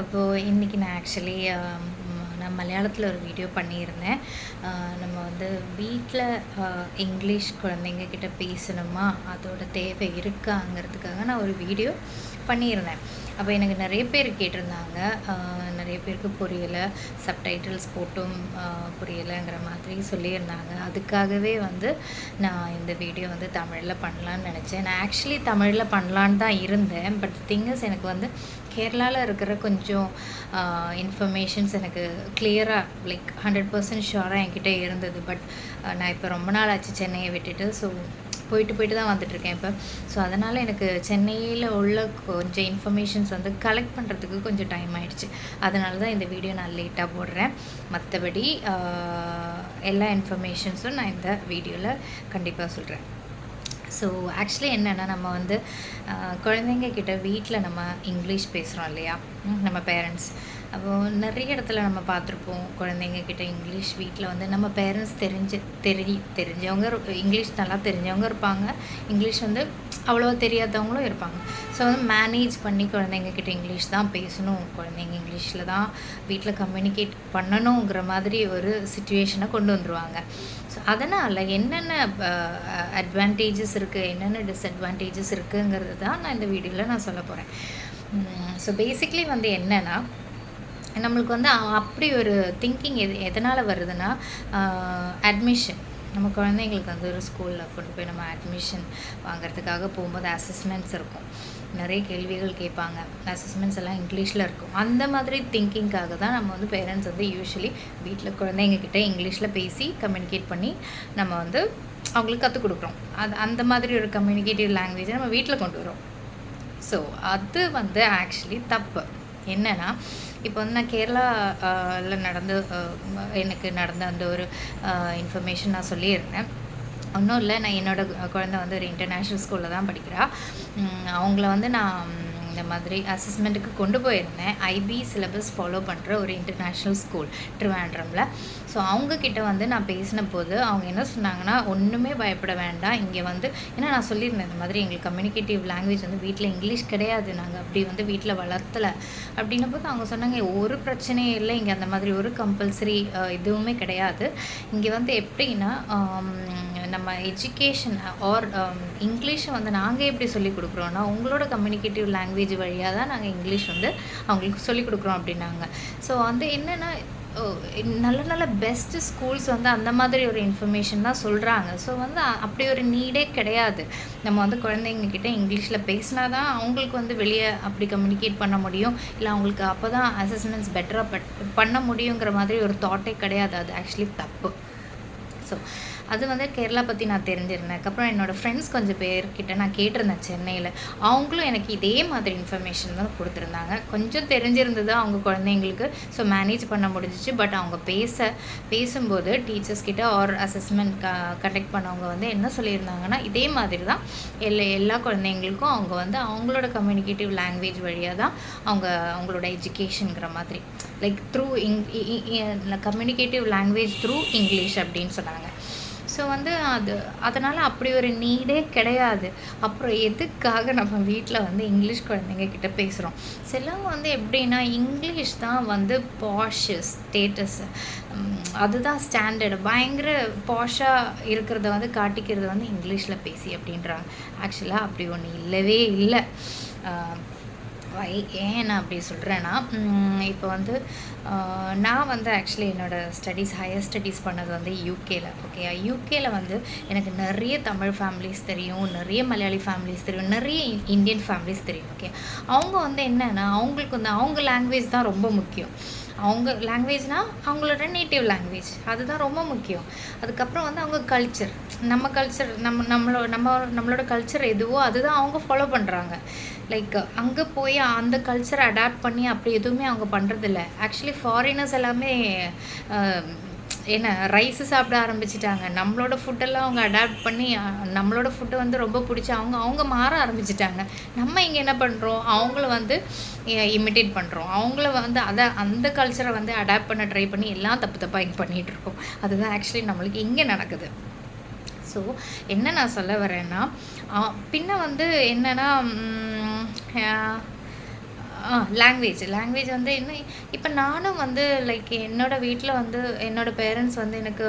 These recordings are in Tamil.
அப்போது இன்றைக்கி நான் ஆக்சுவலி நான் மலையாளத்தில் ஒரு வீடியோ பண்ணியிருந்தேன். நம்ம வந்து வீட்டில் இங்கிலீஷ் குழந்தைங்க கிட்ட பேசணுமா? அதோட தேவை இருக்காங்கிறதுக்காக நான் ஒரு வீடியோ பண்ணியிருந்தேன். அப்போ எனக்கு நிறைய பேர் கேட்டிருந்தாங்க. நிறைய பேருக்கு புரியலை. சப்டைட்டில்ஸ் போட்டும் புரியலைங்கிற மாதிரி சொல்லியிருந்தாங்க. அதுக்காகவே வந்து நான் இந்த வீடியோ வந்து தமிழில் பண்ணலான்னு நினச்சேன். நான் ஆக்சுவலி தமிழில் பண்ணலான்னு தான் இருந்தேன். பட் திங்கஸ் எனக்கு வந்து கேரளாவில் இருக்கிற கொஞ்சம் இன்ஃபர்மேஷன்ஸ் எனக்கு கிளியராக லைக் ஹண்ட்ரட் பர்சன்ட் ஷுவராக என்கிட்ட இருந்தது. பட் நான் இப்போ ரொம்ப நாள் ஆச்சு சென்னையை விட்டுட்டு. ஸோ போயிட்டு போயிட்டு தான் வந்துட்டுருக்கேன் இப்போ. ஸோ அதனால் எனக்கு சென்னையில் உள்ள கொஞ்சம் இன்ஃபர்மேஷன்ஸ் வந்து கலெக்ட் பண்ணுறதுக்கு கொஞ்சம் டைம் ஆயிடுச்சு. அதனால தான் இந்த வீடியோ நான் லேட்டாக போடுறேன். மற்றபடி எல்லா இன்ஃபர்மேஷன்ஸும் நான் இந்த வீடியோவில் கண்டிப்பாக சொல்கிறேன் ஸோ ஆக்சுவலி என்னென்னா நம்ம வந்து குழந்தைங்க கிட்ட வீட்டில் நம்ம இங்கிலீஷ் பேசுகிறோம் இல்லையா? நம்ம பேரண்ட்ஸ் அப்போது நிறைய இடத்துல நம்ம பார்த்துருப்போம் குழந்தைங்க கிட்ட இங்கிலீஷ் வீட்டில் வந்து நம்ம பேரண்ட்ஸ் தெரிஞ்சு தெரி தெரிஞ்சவங்க இங்கிலீஷ் நல்லா தெரிஞ்சவங்க இருப்பாங்க. இங்கிலீஷ் வந்து அவ்வளோவா தெரியாதவங்களும் இருப்பாங்க. ஸோ வந்து மேனேஜ் பண்ணி குழந்தைங்க கிட்ட இங்கிலீஷ் தான் பேசணும். குழந்தைங்க இங்கிலீஷில் தான் வீட்டில் கம்யூனிகேட் பண்ணணுங்கிற மாதிரி ஒரு சுச்சுவேஷனை கொண்டு வந்துருவாங்க. ஸோ அதனால் என்னென்ன அட்வான்டேஜஸ் இருக்குது என்னென்ன டிஸ்அட்வான்டேஜஸ் இருக்குங்கிறது தான் நான் இந்த வீடியோவில் நான் சொல்ல போகிறேன் ஸோ பேசிக்லி வந்து என்னென்னா நம்மளுக்கு வந்து அப்படி ஒரு திங்கிங் எது எதனால் வருதுன்னா அட்மிஷன் நம்ம குழந்தைங்களுக்கு வந்து ஒரு ஸ்கூலில் கொண்டு போய் நம்ம அட்மிஷன் வாங்குறதுக்காக போகும்போது அசஸ்மெண்ட்ஸ் இருக்கும். நிறைய கேள்விகள் கேட்பாங்க. அசஸ்மெண்ட்ஸ் எல்லாம் இங்கிலீஷில் இருக்கும். அந்த மாதிரி திங்கிங்காக தான் நம்ம வந்து பேரண்ட்ஸ் வந்து யூஸ்வலி வீட்டில் குழந்தைங்கக்கிட்ட இங்கிலீஷில் பேசி கம்யூனிகேட் பண்ணி நம்ம வந்து அவங்களுக்கு கற்றுக் கொடுக்குறோம். அது அந்த மாதிரி ஒரு கம்யூனிகேட்டிவ் லாங்குவேஜை நம்ம வீட்டில் கொண்டு வரோம். ஸோ அது வந்து ஆக்சுவலி தப்பு. என்னென்னா இப்போ வந்து நான் கேரளாவில் நடந்து எனக்கு நடந்த அந்த ஒரு இன்ஃபர்மேஷன் நான் சொல்லியிருந்தேன். ஒன்றும் இல்லை நான் என்னோட குழந்த குழந்தை வந்து ஒரு இன்டர்நேஷ்னல் ஸ்கூலில் தான் படிக்கிறா. அவங்கள வந்து நான் இந்த மாதிரி அசஸ்மெண்ட்டுக்கு கொண்டு போயிருந்தேன். ஐபி சிலபஸ் ஃபாலோ பண்ணுற ஒரு இன்டர்நேஷ்னல் ஸ்கூல் ட்ரிவாண்ட்ரமில் ஸோ அவங்கக்கிட்ட வந்து நான் பேசின போது அவங்க என்ன சொன்னாங்கன்னா ஒன்றுமே பயப்பட வேண்டாம். இங்கே வந்து ஏன்னா நான் சொல்லியிருந்தேன் இந்த மாதிரி எங்களுக்கு கம்யூனிகேட்டிவ் லாங்குவேஜ் வந்து வீட்டில் இங்கிலீஷ் கிடையாது. நாங்கள் அப்படி வந்து வீட்டில் வளர்த்தலை. அப்படின்ன போது அவங்க சொன்னாங்க ஒரு பிரச்சனையும் இல்லை. இங்கே அந்த மாதிரி ஒரு கம்பல்சரி இதுவுமே கிடையாது. இங்கே வந்து எப்படின்னா நம்ம எஜுகேஷன் ஆர் இங்கிலீஷை வந்து நாங்கள் எப்படி சொல்லிக் கொடுக்குறோன்னா உங்களோட கம்யூனிகேட்டிவ் லாங்குவேஜ் வழியாக தான் நாங்கள் இங்கிலீஷ் வந்து அவங்களுக்கு சொல்லிக் கொடுக்குறோம் அப்படின்னாங்க. ஸோ வந்து என்னென்னா நல்ல நல்ல பெஸ்ட்டு ஸ்கூல்ஸ் வந்து அந்த மாதிரி ஒரு இன்ஃபர்மேஷன் தான் சொல்கிறாங்க ஸோ வந்து அப்படி ஒரு நீடே கிடையாது. நம்ம வந்து குழந்தைங்கக்கிட்ட இங்கிலீஷில் பேசினா தான் அவங்களுக்கு வந்து வெளியே அப்படி கம்யூனிகேட் பண்ண முடியும். இல்லை அவங்களுக்கு அப்போ தான் அசஸ்மெண்ட்ஸ் பெட்டராக பண்ண முடியுங்கிற மாதிரி ஒரு தாட்டே கிடையாது. அது ஆக்சுவலி தப்பு. ஸோ அது வந்து கேரளா பற்றி நான் தெரிஞ்சிருந்தேன். அதுக்கப்புறம் என்னோடய ஃப்ரெண்ட்ஸ் கொஞ்சம் பேர்கிட்ட நான் கேட்டிருந்தேன் சென்னையில். அவங்களும் எனக்கு இதே மாதிரி இன்ஃபர்மேஷன் தான் கொடுத்துருந்தாங்க. கொஞ்சம் தெரிஞ்சிருந்தது அவங்க குழந்தைங்களுக்கு. ஸோ மேனேஜ் பண்ண முடிஞ்சிச்சு. பட் அவங்க பேச பேசும்போது டீச்சர்ஸ் கிட்ட ஆர் அசஸ்மெண்ட் க கண்டக்ட் பண்ணவங்க வந்து என்ன சொல்லியிருந்தாங்கன்னா இதே மாதிரி தான். எல்லா எல்லா குழந்தைங்களுக்கும் அவங்க வந்து அவங்களோட கம்யூனிகேட்டிவ் லாங்குவேஜ் வழியாக தான் அவங்க அவங்களோட எஜுகேஷனுங்கிற மாதிரி. லைக் த்ரூ இங் கம்யூனிகேட்டிவ் லாங்குவேஜ் த்ரூ இங்கிலீஷ் அப்படின்னு சொன்னாங்க. ஸோ வந்து அது அதனால் அப்படி ஒரு நீடே கிடையாது. அப்புறம் எதுக்காக நம்ம வீட்டில் வந்து இங்கிலீஷ் குழந்தைங்க கிட்ட பேசுகிறோம் சிலவங்க வந்து எப்படின்னா இங்கிலீஷ் தான் வந்து பாஷ் ஸ்டேட்டஸ் அதுதான் ஸ்டாண்டர்டு பயங்கர பாஷாக இருக்கிறத வந்து காட்டிக்கிறது வந்து இங்கிலீஷில் பேசி அப்படின்றாங்க. ஆக்சுவலாக அப்படி ஒன்று இல்லவே இல்லை. வை ஏன் நான் அப்படி சொல்கிறேன்னா இப்போ வந்து நான் வந்து ஆக்சுவலி என்னோடய ஸ்டடீஸ் ஹையர் ஸ்டடீஸ் பண்ணது வந்து யூகேல ஓகே யூகேல வந்து எனக்கு நிறைய தமிழ் ஃபேமிலிஸ் தெரியும் நிறைய மலையாளி ஃபேமிலிஸ் தெரியும் நிறைய இந்தியன் ஃபேமிலிஸ் தெரியும் ஓகே அவங்க வந்து என்னென்னா அவங்களுக்கு வந்து அவங்க லாங்குவேஜ் தான் ரொம்ப முக்கியம். அவங்க லாங்குவேஜ்னால் அவங்களோட நேட்டிவ் லாங்குவேஜ் அதுதான் ரொம்ப முக்கியம். அதுக்கப்புறம் வந்து அவங்க கல்ச்சர் நம்ம கல்ச்சர் நம்ம நம்மளோட நம்ம நம்மளோட கல்ச்சர் எதுவோ அதுதான் அவங்க ஃபாலோ பண்ணுறாங்க லைக் அங்கே போய் அந்த கல்ச்சரை அடாப்ட் பண்ணி அப்படி எதுவுமே அவங்க பண்ணுறதில்ல ஆக்சுவலி ஃபாரினர்ஸ் எல்லாமே என்ன ரைஸ் சாப்பிட ஆரம்பிச்சிட்டாங்க. நம்மளோட ஃபுட்டெல்லாம் அவங்க அடாப்ட் பண்ணி நம்மளோட ஃபுட்டு வந்து ரொம்ப பிடிச்சி அவங்க அவங்க மாற ஆரம்பிச்சிட்டாங்க. நம்ம இங்கே என்ன பண்ணுறோம் அவங்கள வந்து இமிட்டேட் பண்ணுறோம் அவங்கள வந்து அதை அந்த கல்ச்சரை வந்து அடாப்ட் பண்ண ட்ரை பண்ணி எல்லாம் தப்பு தப்பாக இங்கே பண்ணிகிட்ருக்கோம் அதுதான் ஆக்சுவலி நம்மளுக்கு இங்கே நடக்குது. ஸோ என்ன நான் சொல்ல வரேன்னா பின்ன வந்து என்னென்னா Yeah. லாங்குவேஜ் லாங்குவேஜ் வந்து என்ன இப்போ நானும் வந்து லைக் என்னோட வீட்டில் வந்து என்னோட பேரண்ட்ஸ் வந்து எனக்கு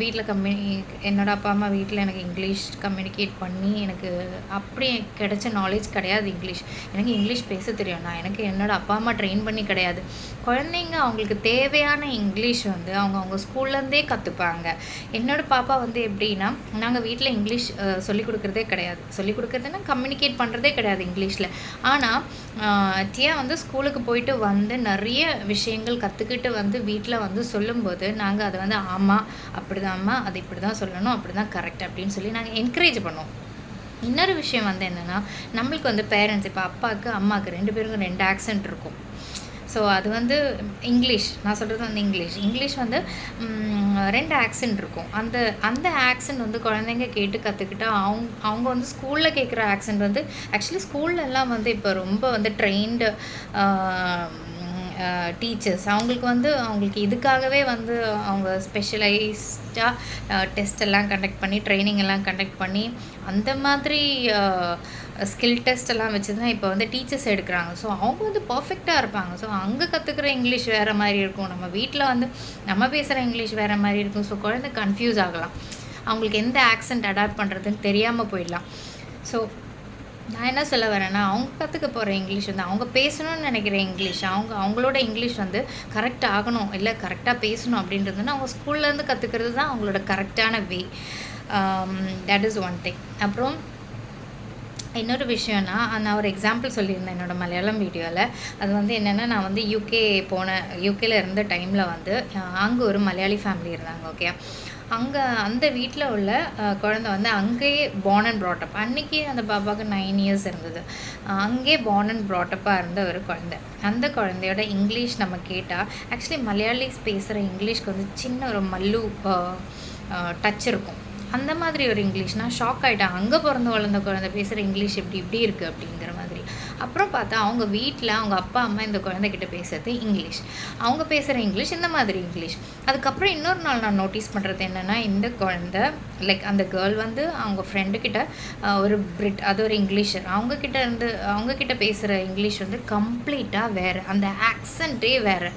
வீட்டில் கம்யூனி என்னோட அப்பா அம்மா வீட்டில் எனக்கு இங்கிலீஷ் கம்யூனிகேட் பண்ணி எனக்கு அப்படி கிடைச்ச நாலேஜ் கிடையாது இங்கிலீஷ் எனக்கு இங்கிலீஷ் பேச தெரியும். நான் எனக்கு என்னோட அப்பா அம்மா ட்ரெயின் பண்ணி கிடையாது. குழந்தைங்க அவங்களுக்கு தேவையான இங்கிலீஷ் வந்து அவங்க அவங்க ஸ்கூல்லேருந்தே கற்றுப்பாங்க என்னோட பாப்பா வந்து எப்படின்னா நாங்கள் வீட்டில் இங்கிலீஷ் சொல்லிக் கொடுக்குறதே கிடையாது. சொல்லிக் கொடுக்குறதுன்னா கம்யூனிகேட் பண்ணுறதே கிடையாது இங்கிலீஷில் ஆனால் டியா வந்து ஸ்கூலுக்கு போயிட்டு வந்து நிறைய விஷயங்கள் கற்றுக்கிட்டு வந்து வீட்டில் வந்து சொல்லும்போது நாங்கள் அதை வந்து ஆமாம் அப்படிதாம்மா அது இப்படி தான் சொல்லணும் அப்படி தான் கரெக்ட் அப்படின்னு சொல்லி நாங்கள் என்கரேஜ் பண்ணுவோம். இன்னொரு விஷயம் வந்து என்னென்னா நம்மளுக்கு வந்து பேரண்ட்ஸ் இப்போ அப்பாவுக்கு அம்மாவுக்கு ரெண்டு பேருக்கும் ரெண்டு ஆக்சென்ட் இருக்கும். ஸோ அது வந்து இங்கிலீஷ் நான் சொல்கிறது வந்து இங்கிலீஷ் இங்கிலீஷ் வந்து ரெண்டு ஆக்சன்ட் இருக்கும். அந்த அந்த ஆக்சன்ட் வந்து குழந்தைங்க கேட்டு கற்றுக்கிட்டா அவங்க அவங்க வந்து ஸ்கூலில் கேட்குற ஆக்சன்ட் வந்து ஆக்சுவலி ஸ்கூல்லலாம் வந்து இப்போ ரொம்ப வந்து ட்ரெயின்டு டீச்சர்ஸ் அவங்களுக்கு வந்து அவங்களுக்கு இதுக்காகவே வந்து அவங்க ஸ்பெஷலைஸ்டாக டெஸ்ட் எல்லாம் கண்டக்ட் பண்ணி ட்ரைனிங் எல்லாம் கண்டக்ட் பண்ணி அந்த மாதிரி ஸ்கில் டெஸ்ட் எல்லாம் வச்சு தான் இப்போ வந்து டீச்சர்ஸ் எடுக்கிறாங்க. ஸோ அவங்க வந்து பர்ஃபெக்டாக இருப்பாங்க. ஸோ அங்கே கற்றுக்குற இங்கிலீஷ் வேறு மாதிரி இருக்கும். நம்ம வீட்டில் வந்து நம்ம பேசுகிற இங்கிலீஷ் வேறு மாதிரி இருக்கும். ஸோ குழந்தை கன்ஃபியூஸ் ஆகலாம். அவங்களுக்கு எந்த ஆக்சென்ட் அடாப்ட் பண்ணுறதுன்னு தெரியாமல் போயிடலாம். ஸோ நான் என்ன சொல்ல வரேன்னா அவங்க கற்றுக்க போகிற இங்கிலீஷ் வந்து அவங்க பேசணும்னு நினைக்கிற இங்கிலீஷ் அவங்க அவங்களோட இங்கிலீஷ் வந்து கரெக்ட் ஆகணும் இல்லை கரெக்டாக பேசணும் அப்படின்றதுன்னா அவங்க ஸ்கூல்லேருந்து கற்றுக்கிறது தான் அவங்களோட கரெக்டான way that is one thing அப்புறம் இன்னொரு விஷயம்னா நான் ஒரு எக்ஸாம்பிள் சொல்லியிருந்தேன் என்னோட மலையாளம் வீடியோவில் அது வந்து என்னென்னா நான் வந்து யூகே போன யூகேல இருந்த டைமில் வந்து அங்கே ஒரு மலையாளி ஃபேமிலி இருந்தாங்க ஓகே அங்கே அந்த வீட்டில் உள்ள குழந்த குழந்தை வந்து அங்கேயே பார்ன் அண்ட் ப்ராட்டப் அன்றைக்கி அந்த பாப்பாவுக்கு நைன் இயர்ஸ் இருந்தது. அங்கே அங்கேயே அண்ட் ப்ராட்டப்பாக இருந்த ஒரு குழந்தை. அந்த குழந்தையோட இங்கிலீஷ் நம்ம கேட்டால் ஆக்சுவலி மலையாளிஸ் பேசுகிற இங்கிலீஷ்க்கு வந்து சின்ன ஒரு மல்லு டச் இருக்கும். அந்த மாதிரி ஒரு இங்கிலீஷ் நான் ஷாக் ஆகிட்டேன் அங்கே பிறந்து வளர்ந்த குழந்தை பேசுகிற இங்கிலீஷ் இப்படி இப்படி இருக்குது அப்படிங்கிற அப்புறம் பார்த்தா அவங்க வீட்டில் அவங்க அப்பா அம்மா இந்த குழந்தைகிட்ட பேசுறது இங்கிலீஷ். அவங்க பேசுகிற இங்கிலீஷ் இந்த மாதிரி இங்கிலீஷ். அதுக்கப்புறம் இன்னொரு நாள் நான் நோட்டீஸ் பண்ணுறது என்னென்னா இந்த குழந்தை லைக் அந்த கேர்ள் வந்து அவங்க ஃப்ரெண்டுக்கிட்ட ஒரு பிரிட் அது ஒரு இங்கிலீஷர் அவங்கக்கிட்ட இருந்து அவங்கக்கிட்ட பேசுகிற இங்கிலீஷ் வந்து கம்ப்ளீட்டாக வேறு. அந்த ஆக்சண்ட்டே வேறு.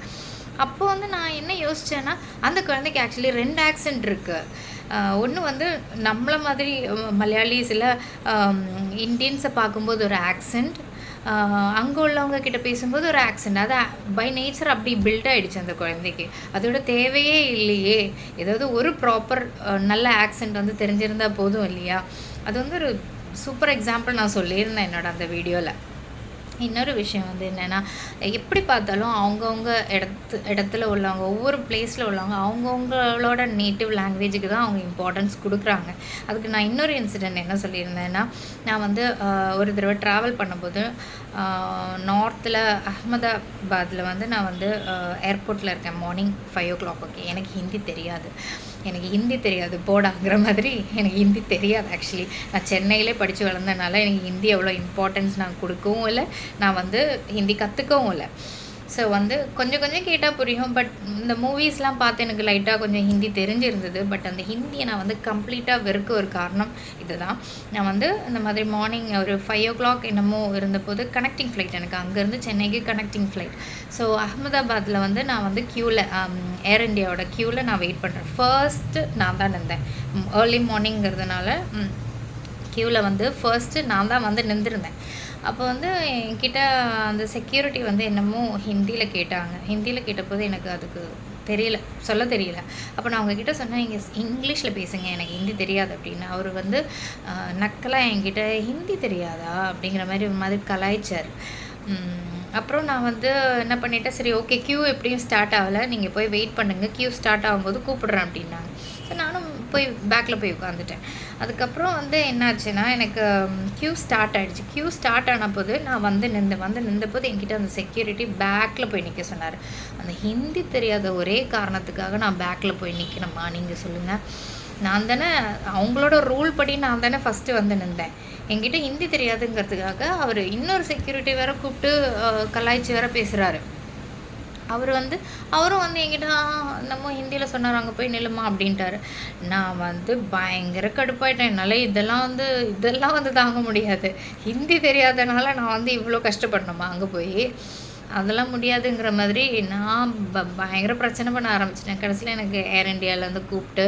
அப்போ வந்து நான் என்ன யோசித்தேன்னா அந்த குழந்தைக்கு ஆக்சுவலி ரெண்டு ஆக்சென்ட் இருக்குது ஒன்று வந்து நம்மளை மாதிரி மலையாளிஸில் இந்தியன்ஸை பார்க்கும்போது ஒரு ஆக்சென்ட் அங்கே உள்ளவங்க கிட்ட பேசும்போது ஒரு ஆக்சன்ட் அது பை நேச்சர் அப்படி பில்ட் ஆகிடுச்சு அந்த குழந்தைக்கு. அதோட தேவையே இல்லையே. ஏதாவது ஒரு ப்ராப்பர் நல்ல ஆக்சன்ட் வந்து தெரிஞ்சிருந்தா போதும் இல்லையா? அது வந்து ஒரு சூப்பர் எக்ஸாம்பிள் நான் சொல்லியிருந்தேன் என்னோட அந்த வீடியோவில் இன்னொரு விஷயம் வந்து என்னென்னா எப்படி பார்த்தாலும் அவங்கவுங்க இடத்து இடத்துல உள்ளவங்க ஒவ்வொரு பிளேஸில் உள்ளவங்க அவங்கவுங்களோட நேட்டிவ் லாங்குவேஜுக்கு தான் அவங்க இம்பார்ட்டன்ஸ் கொடுக்குறாங்க. அதுக்கு நான் இன்னொரு இன்சிடெண்ட் என்ன சொல்லியிருந்தேன்னா நான் வந்து ஒரு தடவை ட்ராவல் பண்ணும்போது நார்த்தில் அஹ்மதாபாத்தில் வந்து நான் வந்து ஏர்போர்ட்டில் இருக்கேன். Morning five o'clock okay எனக்கு ஹிந்தி தெரியாது. எனக்கு ஹிந்தி தெரியாது போடாங்கிற மாதிரி எனக்கு ஹிந்தி தெரியாது ஆக்சுவலி நான் சென்னையிலே படித்து வளர்ந்தனால எனக்கு ஹிந்தி எவ்வளோ இம்பார்ட்டன்ஸ் நான் கொடுக்கவும் இல்லை நான் வந்து ஹிந்தி கற்றுக்கவும் இல்லை. ஸோ வந்து கொஞ்சம் கொஞ்சம் கேட்டால் புரியும் பட் இந்த மூவிஸ்லாம் பார்த்து எனக்கு லைட்டாக கொஞ்சம் ஹிந்தி தெரிஞ்சிருந்தது. பட் அந்த ஹிந்தியை நான் வந்து கம்ப்ளீட்டாக வெறுக்க ஒரு காரணம் இதுதான். நான் வந்து இந்த மாதிரி மார்னிங் ஒரு ஃபைவ் ஓ கிளாக் என்னமோ இருந்தபோது கனெக்டிங் ஃப்ளைட் எனக்கு அங்கேருந்து சென்னைக்கு கனெக்டிங் ஃப்ளைட் ஸோ அகமதாபாத்தில் வந்து நான் வந்து க்யூவில் ஏர் இண்டியாவோட க்யூவில் நான் வெயிட் பண்ணுறேன் ஃபர்ஸ்ட்டு நான் தான் இருந்தேன் ஏர்லி மார்னிங்கிறதுனால க்யூவில் வந்து ஃபர்ஸ்ட்டு நான் தான் வந்து நின்றுருந்தேன். அப்போ வந்து என்கிட்ட அந்த செக்யூரிட்டி வந்து என்னமோ ஹிந்தியில் கேட்டாங்க. ஹிந்தியில் கேட்டபோது எனக்கு அதுக்கு தெரியல சொல்ல தெரியல. அப்போ நான் அவங்கக்கிட்ட சொன்னேன் இங்கே இங்கிலீஷில் பேசுங்க எனக்கு ஹிந்தி தெரியாது அப்படின்னு. அவர் வந்து நக்கலாக என்கிட்ட ஹிந்தி தெரியாதா? அப்படிங்கிற மாதிரி ஒரு மாதிரி கலாய்ச்சார். அப்புறம் நான் வந்து என்ன பண்ணிட்டேன் சரி ஓகே க்யூ எப்படியும் ஸ்டார்ட் ஆகலை. நீங்கள் போய் வெயிட் பண்ணுங்கள் க்யூ ஸ்டார்ட் ஆகும்போது கூப்பிடுறேன் அப்படின்னாங்க. போய் பேக்கில் போய் உட்காந்துட்டேன் அதுக்கப்புறம் வந்து என்னாச்சுன்னா எனக்கு க்யூ ஸ்டார்ட் ஆகிடுச்சு க்யூ ஸ்டார்ட் ஆன போது நான் வந்து நின்று வந்து நின்ற போது என்கிட்ட அந்த செக்யூரிட்டி பேக்கில் போய் நிற்க சொன்னார். அந்த ஹிந்தி தெரியாத ஒரே காரணத்துக்காக நான் பேக்கில் போய் நிற்கணுமா நீங்கள் சொல்லுங்கள் நான் தானே அவங்களோட ரூல் படி நான் தானே ஃபஸ்ட்டு வந்து நின்றேன். என்கிட்ட ஹிந்தி தெரியாதுங்கிறதுக்காக அவர் இன்னொரு செக்யூரிட்டி வேற கூப்பிட்டு கலாய்ச்சி வேறு பேசுகிறாரு அவர் வந்து அவரும் வந்து என்கிட்ட நம்ம ஹிந்தியில் சொன்னார் அங்கே போய் நில்லுமா? அப்படின்ட்டாரு. நான் வந்து பயங்கர கடுப்பாயிட்டேன். என்னால் இதெல்லாம் வந்து இதெல்லாம் வந்து தாங்க முடியாது. ஹிந்தி தெரியாதனால நான் வந்து இவ்வளோ கஷ்டப்படணுமா? அங்கே போய் அதெல்லாம் முடியாதுங்கிற மாதிரி நான் ப பயங்கர பிரச்சனை பண்ண ஆரம்பிச்சிட்டேன். கடைசியில் எனக்கு ஏர் இண்டியாவிலேருந்து கூப்பிட்டு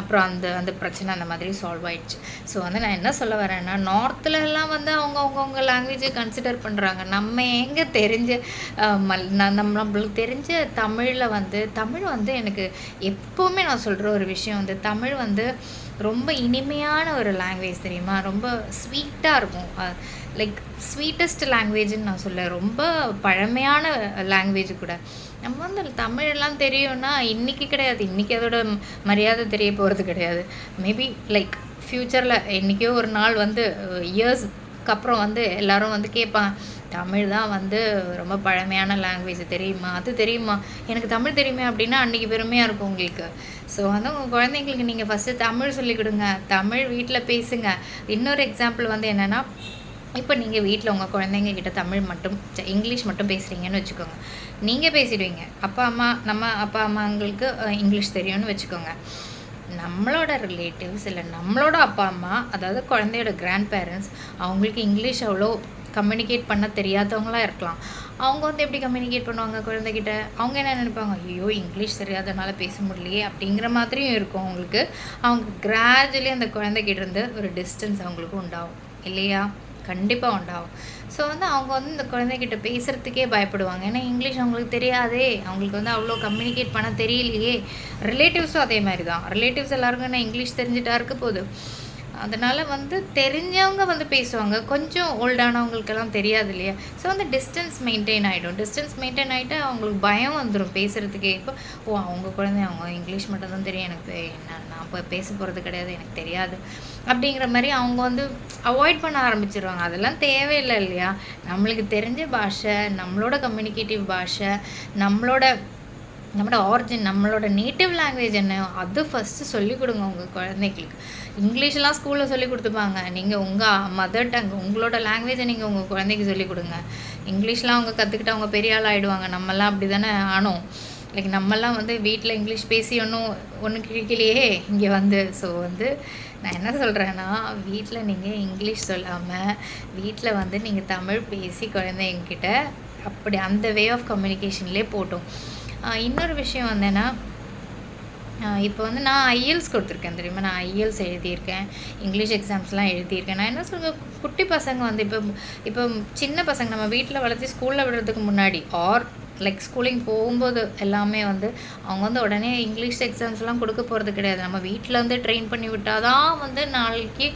அப்புறம் அந்த அந்த பிரச்சனை அந்த மாதிரி சால்வ் ஆயிடுச்சு. ஸோ வந்து நான் என்ன சொல்ல வரேன்னா நார்த்தில் எல்லாம் வந்து அவங்க அவங்கவுங்க லாங்குவேஜை கன்சிடர் பண்ணுறாங்க நம்ம எங்கே தெரிஞ்ச மல் நம்ம நம்மளுக்கு தெரிஞ்ச தமிழில் வந்து தமிழ் வந்து எனக்கு எப்போவுமே நான் சொல்கிற ஒரு விஷயம் வந்து தமிழ் வந்து ரொம்ப இனிமையான ஒரு லாங்குவேஜ் தெரியுமா? ரொம்ப ஸ்வீட்டாக இருக்கும். லைக் ஸ்வீட்டஸ்ட் லாங்குவேஜ்னு நான் சொல்ல ரொம்ப பழமையான லாங்குவேஜ் கூட. நம்ம வந்து தமிழெல்லாம் தெரியும்னா இன்றைக்கி கிடையாது. இன்றைக்கி அதோட மரியாதை தெரிய போகிறது கிடையாது. மேபி லைக் ஃப்யூச்சரில் என்றைக்கோ ஒரு நாள் வந்து இயர்ஸ்க்கு அப்புறம் வந்து எல்லோரும் வந்து கேட்பாங்க. தமிழ் தான் வந்து ரொம்ப பழமையான லாங்குவேஜ் தெரியுமா? அது தெரியுமா? எனக்கு தமிழ் தெரியுமே அப்படின்னா அன்றைக்கி பெருமையாக இருக்கும் உங்களுக்கு. ஸோ வந்து உங்கள் குழந்தைங்களுக்கு நீங்கள் ஃபஸ்ட்டு தமிழ் சொல்லிக் கொடுங்க. தமிழ் வீட்டில் பேசுங்க. இன்னொரு எக்ஸாம்பிள் வந்து என்னென்னா இப்போ நீங்கள் வீட்டில் உங்கள் குழந்தைங்க கிட்ட தமிழ் மட்டும் இங்கிலீஷ் மட்டும் பேசுகிறீங்கன்னு வச்சுக்கோங்க. நீங்கள் பேசிடுவீங்க. அப்பா அம்மா நம்ம அப்பா அம்மாங்களுக்கு இங்கிலீஷ் தெரியும்னு வச்சுக்கோங்க. நம்மளோட ரிலேட்டிவ்ஸ் இல்லை நம்மளோட அப்பா அம்மா அதாவது குழந்தையோட கிராண்ட் பேரண்ட்ஸ் அவங்களுக்கு இங்கிலீஷ் அவ்வளோ கம்யூனிகேட் பண்ண தெரியாதவங்களாக இருக்கலாம். அவங்க வந்து எப்படி கம்யூனிகேட் பண்ணுவாங்க குழந்தைகிட்ட? அவங்க என்ன நினைப்பாங்க? ஐயோ இங்கிலீஷ் தெரியாதனால பேச முடியலையே அப்படிங்கிற மாதிரியும் இருக்கும் அவங்களுக்கு. அவங்க கிராஜுவலி அந்த குழந்தைகிட்ட இருந்து ஒரு டிஸ்டன்ஸ் அவங்களுக்கு உண்டாகும். இல்லையா? கண்டிப்பாக உண்டாகும். ஸோ வந்து அவங்க வந்து இந்த குழந்தைகிட்ட பேசுகிறதுக்கே பயப்படுவாங்க. ஏன்னா இங்கிலீஷ் அவங்களுக்கு தெரியாதே. அவங்களுக்கு வந்து அவ்வளோ கம்யூனிகேட் பண்ண தெரியலையே. ரிலேட்டிவ்ஸும் அதே மாதிரி தான். ரிலேட்டிவ்ஸ் எல்லாருக்கும் என்ன இங்கிலீஷ் தெரிஞ்சுட்டா இருக்க போகுது? அதனால் வந்து தெரிஞ்சவங்க வந்து பேசுவாங்க. கொஞ்சம் ஓல்டானவங்களுக்கெல்லாம் தெரியாது இல்லையா ஸோ வந்து டிஸ்டன்ஸ் மெயின்டைன் ஆகிடும் டிஸ்டன்ஸ் மெயின்டைன் ஆகிட்டு அவங்களுக்கு பயம் வந்துடும் பேசுகிறதுக்கே இப்போ ஓ அவங்க குழந்தை அவங்க இங்கிலீஷ் மட்டும்தான் தெரியும். எனக்கு என்ன நான் இப்போ பேச போகிறது கிடையாது. எனக்கு தெரியாது. அப்படிங்கிற மாதிரி அவங்க வந்து அவாய்ட் பண்ண ஆரம்பிச்சிருவாங்க. அதெல்லாம் தேவையில்லை இல்லையா? நம்மளுக்கு தெரிஞ்ச பாஷை நம்மளோட கம்யூனிகேட்டிவ் பாஷை நம்மளோட நம்மளோட ஆரிஜின் நம்மளோட நேட்டிவ் லாங்குவேஜ் என்ன? அது ஃபஸ்ட்டு சொல்லிக் கொடுங்க உங்கள் குழந்தைங்களுக்கு இங்கிலீஷ்லாம் ஸ்கூலில் சொல்லி கொடுத்துப்பாங்க. நீங்கள் உங்கள் மதர் டங் உங்களோட லாங்குவேஜை நீங்கள் உங்கள் குழந்தைக்கு சொல்லிக் கொடுங்க. இங்கிலீஷ்லாம் அவங்க கற்றுக்கிட்டு அவங்க பெரிய ஆள் ஆகிடுவாங்க நம்மலாம் அப்படி தானே ஆனோம். லைக் நம்மலாம் வந்து வீட்டில் இங்கிலீஷ் பேசி ஒன்றும் ஒன்றும் கிழிக்கலையே இங்கே வந்து. ஸோ வந்து நான் என்ன சொல்கிறேன்னா வீட்டில் நீங்கள் இங்கிலீஷ் சொல்லாமல் வீட்டில் வந்து நீங்கள் தமிழ் பேசி குழந்தைங்கிட்ட அப்படி அந்த வே ஆஃப் கம்யூனிகேஷன்லேயே போட்டோம். இன்னொரு விஷயம் வந்தேன்னா இப்போ வந்து நான் ஐஎல்ஸ் கொடுத்துருக்கேன் தெரியுமா? நான் ஐஎல்ஸ் எழுதியிருக்கேன். இங்கிலீஷ் எக்ஸாம்ஸ்லாம் எழுதியிருக்கேன். நான் என்ன சொல்லுங்கள் குட்டி பசங்க வந்து இப்போ இப்போ சின்ன பசங்க நம்ம வீட்டில் வளர்த்து ஸ்கூலில் விடுறதுக்கு முன்னாடி ஆர் லைக் ஸ்கூலிங் போகும்போது எல்லாமே வந்து அவங்க வந்து உடனே இங்கிலீஷ் எக்ஸாம்ஸ்லாம் கொடுக்க போகிறது கிடையாது. நம்ம வீட்டில் வந்து ட்ரெயின் பண்ணி விட்டால் தான் வந்து நாளைக்கு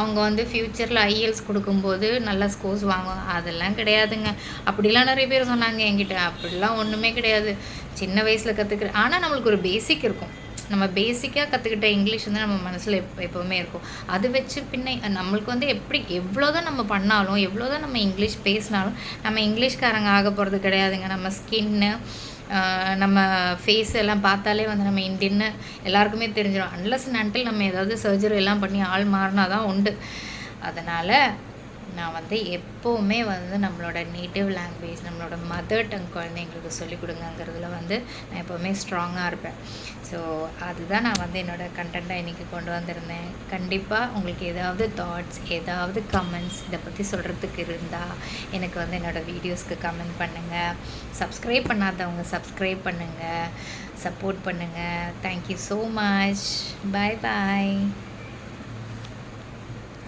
அவங்க வந்து ஃப்யூச்சரில் ஐஎல்ஸ் கொடுக்கும்போது நல்ல ஸ்கோர்ஸ் வாங்குவாங்க. அதெல்லாம் கிடையாதுங்க. அப்படிலாம் நிறைய பேர் சொன்னாங்க என்கிட்ட. அப்படிலாம் ஒன்றுமே கிடையாது. சின்ன வயசில் கற்றுக்கிற ஆனால் நம்மளுக்கு ஒரு பேசிக் இருக்கும். நம்ம பேசிக்காக கற்றுக்கிட்ட இங்கிலீஷ் வந்து நம்ம மனசில் எப் எப்போவுமே இருக்கும். அது வச்சு பின்ன நம்மளுக்கு வந்து எப்படி எவ்வளோ தான் நம்ம பண்ணாலும் எவ்வளோ தான் நம்ம இங்கிலீஷ் பேசினாலும் நம்ம இங்கிலீஷ்காரங்க ஆக போகிறது கிடையாதுங்க. நம்ம ஸ்கின்னு நம்ம ஃபேஸ் எல்லாம் பார்த்தாலே வந்து நம்ம இந்தியன்னு எல்லாருக்குமே தெரிஞ்சிடும் அன்லஸ் நண்டில் நம்ம ஏதாவது சர்ஜரி எல்லாம் பண்ணி ஆள் மாறினா தான் உண்டு. அதனால் நான் வந்து எப்போவுமே வந்து நம்மளோட நேட்டிவ் லாங்குவேஜ் நம்மளோட மதர் டங் குழந்தைங்களுக்கு சொல்லிக் கொடுங்கங்கிறதுல வந்து நான் எப்போவுமே ஸ்ட்ராங்காக இருப்பேன். ஸோ அதுதான் நான் வந்து என்னோடய கண்டென்ட்டாக இன்றைக்கி கொண்டு வந்திருந்தேன். கண்டிப்பாக உங்களுக்கு ஏதாவது தாட்ஸ் ஏதாவது கமெண்ட்ஸ் இதை பற்றி சொல்கிறதுக்கு இருந்தால் எனக்கு வந்து என்னோடய வீடியோஸ்க்கு கமெண்ட் பண்ணுங்கள் சப்ஸ்கிரைப் பண்ணாதவங்க சப்ஸ்கிரைப் பண்ணுங்கள் சப்போர்ட் பண்ணுங்கள் thank you so much bye bye